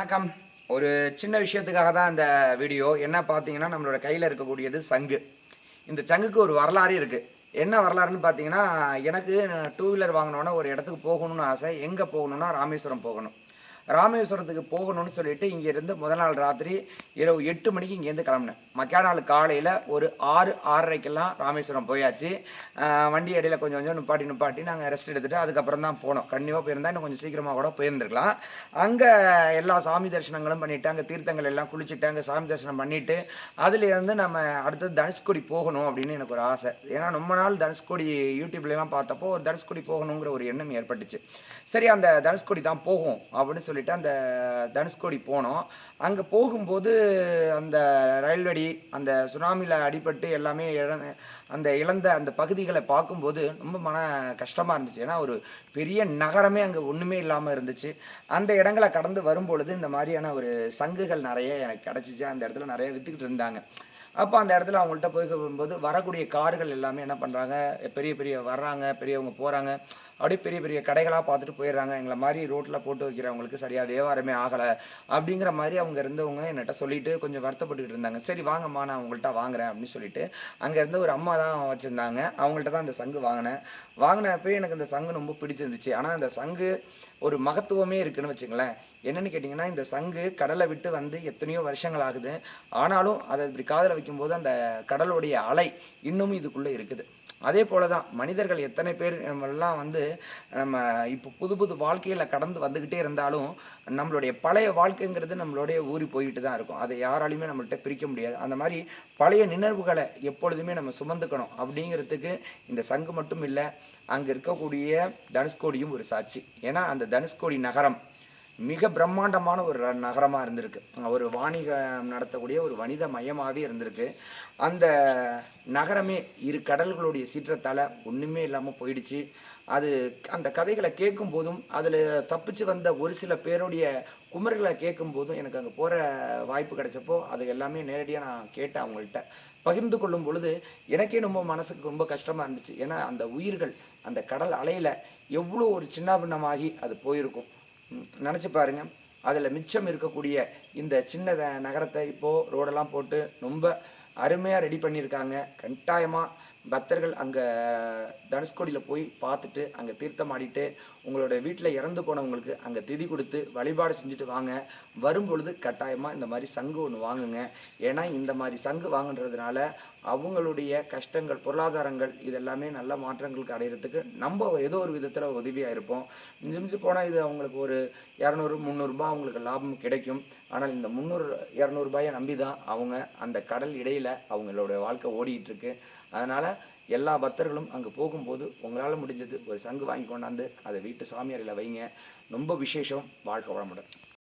வணக்கம். ஒரு சின்ன விஷயத்துக்காக தான் இந்த வீடியோ. என்ன பார்த்தீங்கன்னா நம்மளோட கையில் இருக்கக்கூடியது சங்கு. இந்த சங்குக்கு ஒரு வரலாறு இருக்குது என்ன வரலாறுன்னு பார்த்தீங்கன்னா எனக்கு டூ வீலர் வாங்கினோன்னா ஒரு இடத்துக்கு போகணும்னு ஆசை. எங்கே போகணும்னா ராமேஸ்வரம் போகணும். ராமேஸ்வரத்துக்கு போகணும்னு சொல்லிட்டு இங்கேருந்து முதல் நாள் ராத்திரி இரவு எட்டு மணிக்கு இங்கேருந்து கிளம்புனேன். மக்கா நாள் காலையில் ஒரு ஆறு ஆறரைக்கெல்லாம் ராமேஸ்வரம் போயாச்சு. வண்டி இடையில கொஞ்சம் கொஞ்சம் நிப்பாட்டி நிப்பாட்டி நாங்கள் ரெஸ்ட் எடுத்துகிட்டு அதுக்கப்புறம் தான் போனோம். கண்டிப்பாக போயிருந்தா இன்னும் கொஞ்சம் சீக்கிரமாக கூட போயிருந்துருக்கலாம். அங்கே எல்லா சாமி தரிசனங்களும் பண்ணிவிட்டு அங்கே தீர்த்தங்கள் எல்லாம் குளிச்சுட்டு அங்கே சாமி தரிசனம் பண்ணிவிட்டு அதுலேருந்து நம்ம அடுத்தது தனுஷ்கோடி போகணும் அப்படின்னு எனக்கு ஒரு ஆசை. ஏன்னா ரொம்ப நாள் தனுஷ்கோடி யூடியூப்லலாம் பார்த்தப்போ தனுஷ்கோடி போகணுங்கிற ஒரு எண்ணம் ஏற்பட்டுச்சு. சரி அந்த தனுஷ்கோடி தான் போகும் அப்படின்னு சொல்லிட்டு அந்த தனுஷ்கோடி போனோம். அங்கே போகும்போது அந்த ரயில்வெடி அந்த சுனாமியில் அடிபட்டு எல்லாமே இழந்த அந்த இழந்த அந்த பகுதிகளை பார்க்கும்போது ரொம்ப மன கஷ்டமாக இருந்துச்சு. ஏன்னா ஒரு பெரிய நகரமே அங்கே ஒன்றுமே இல்லாமல் இருந்துச்சு. அந்த இடங்களை கடந்து வரும்பொழுது இந்த மாதிரியான ஒரு சங்குகள் நிறைய எனக்கு கிடச்சிச்சு. அந்த இடத்துல நிறைய விற்றுக்கிட்டு இருந்தாங்க. அப்போ அந்த இடத்துல அவங்கள்ட்ட போய் போகும்போது வரக்கூடிய கார்கள் எல்லாமே என்ன பண்ணுறாங்க பெரிய பெரிய வர்றாங்க பெரியவங்க போகிறாங்க அப்படியே பெரிய பெரிய கடைகளாக பார்த்துட்டு போயிடுறாங்க. எங்களை மாதிரி ரோட்டில் போட்டு வைக்கிறவங்களுக்கு சரியாக வியாபாரமே ஆகலை. அப்படிங்கிற மாதிரி அவங்க இருந்தவங்க என்கிட்ட சொல்லிட்டு கொஞ்சம் வருத்தப்பட்டுக்கிட்டு இருந்தாங்க. சரி வாங்கம்மா நான் உங்கள்கிட்ட வாங்குறேன் அப்படின்னு சொல்லிட்டு அங்கே இருந்த ஒரு அம்மா தான் வச்சுருந்தாங்க. அவங்கள்ட்ட தான் அந்த சங்கு வாங்கினேன். வாங்கினப்போ எனக்கு அந்த சங்கு ரொம்ப பிடிச்சிருந்துச்சு. ஆனால் அந்த சங்கு ஒரு மகத்துவமே இருக்குன்னு வச்சுங்களேன். என்னன்னு கேட்டிங்கன்னா இந்த சங்கு கடலை விட்டு வந்து எத்தனையோ வருஷங்கள் ஆகுது. ஆனாலும் அதை இப்படி காதில் வைக்கும்போது அந்த கடலுடைய அலை இன்னமும் இதுக்குள்ளே இருக்குது. அதே போல தான் மனிதர்கள் எத்தனை பேர் நம்மெல்லாம் வந்து நம்ம இப்போ புது புது வாழ்க்கையில் கடந்து வந்துக்கிட்டே இருந்தாலும் நம்மளுடைய பழைய வாழ்க்கைங்கிறது நம்மளுடைய ஊறி போயிட்டு தான் இருக்கும். அதை யாராலையுமே நம்மள்கிட்ட பிரிக்க முடியாது. அந்த மாதிரி பழைய நினைவுகளை எப்பொழுதுமே நம்ம சுமந்துக்கணும். அப்படிங்கிறதுக்கு இந்த சங்கு மட்டும் இல்லை அங்கே இருக்கக்கூடிய தனுஷ்கோடியும் ஒரு சாட்சி. ஏன்னா அந்த தனுஷ்கோடி நகரம் மிக பிரம்மாண்டமான ஒரு நகரமாக இருந்திருக்கு. ஒரு வாணிகம் நடத்தக்கூடிய ஒரு வணிக மையமாகவே இருந்திருக்கு. அந்த நகரமே இரு கடல்களுடைய சீற்றத்தால் ஒன்றுமே இல்லாமல் போயிடுச்சு. அது அந்த கதைகளை கேட்கும் போதும் அதில் தப்பிச்சு வந்த ஒரு சில பேருடைய குமர்களை கேட்கும் போதும் எனக்கு அங்கே போகிற வாய்ப்பு கிடைச்சப்போ அது எல்லாமே நேரடியாக நான் கேட்டேன் அவங்கள்ட்ட. பகிர்ந்து கொள்ளும் பொழுது எனக்கே ரொம்ப மனசுக்கு ரொம்ப கஷ்டமாக இருந்துச்சு. ஏன்னா அந்த உயிர்கள் அந்த கடல் அலையில் எவ்வளோ ஒரு சின்னாபின்னமாகி அது போயிருக்கும். நினச்சி பாருங்க. அதில் மிச்சம் இருக்கக்கூடிய இந்த சின்ன நகரத்தை இப்போது ரோடெல்லாம் போட்டு ரொம்ப அருமையாக ரெடி பண்ணியிருக்காங்க. கட்டாயமாக பக்தர்கள் அங்கே தனுஷ்கோடியில் போய் பார்த்துட்டு அங்கே தீர்த்தம் ஆடிட்டு உங்களோட வீட்டில் இறந்து போனவங்களுக்கு அங்கே திதி கொடுத்து வழிபாடு செஞ்சுட்டு வாங்க. வரும்பொழுது கட்டாயமாக இந்த மாதிரி சங்கு ஒன்று வாங்குங்க. ஏன்னா இந்த மாதிரி சங்கு வாங்குன்றதுனால அவங்களுடைய கஷ்டங்கள் பொருளாதாரங்கள் இதெல்லாமே நல்ல மாற்றங்களுக்கு அடையிறதுக்கு நம்ம ஏதோ ஒரு விதத்தில் உதவியாக இருப்போம் மிஞ்சி மிஞ்சி போனால் இது அவங்களுக்கு ஒரு இரநூறு முந்நூறுரூபா அவங்களுக்கு லாபம் கிடைக்கும். ஆனால் இந்த முந்நூறு இரநூறுபாயை நம்பி தான் அவங்க அந்த கடல் இடையில் அவங்களோட வாழ்க்கை ஓடிக்கிட்டு இருக்கு. அதனால் எல்லா பக்தர்களும் அங்கே போகும்போது உங்களால் முடிஞ்சது ஒரு சங்கு வாங்கி கொண்டாந்து அதை வீட்டு சாமியாரில் வைங்க. ரொம்ப விசேஷம் வாழ்க்கை வளமுடன்.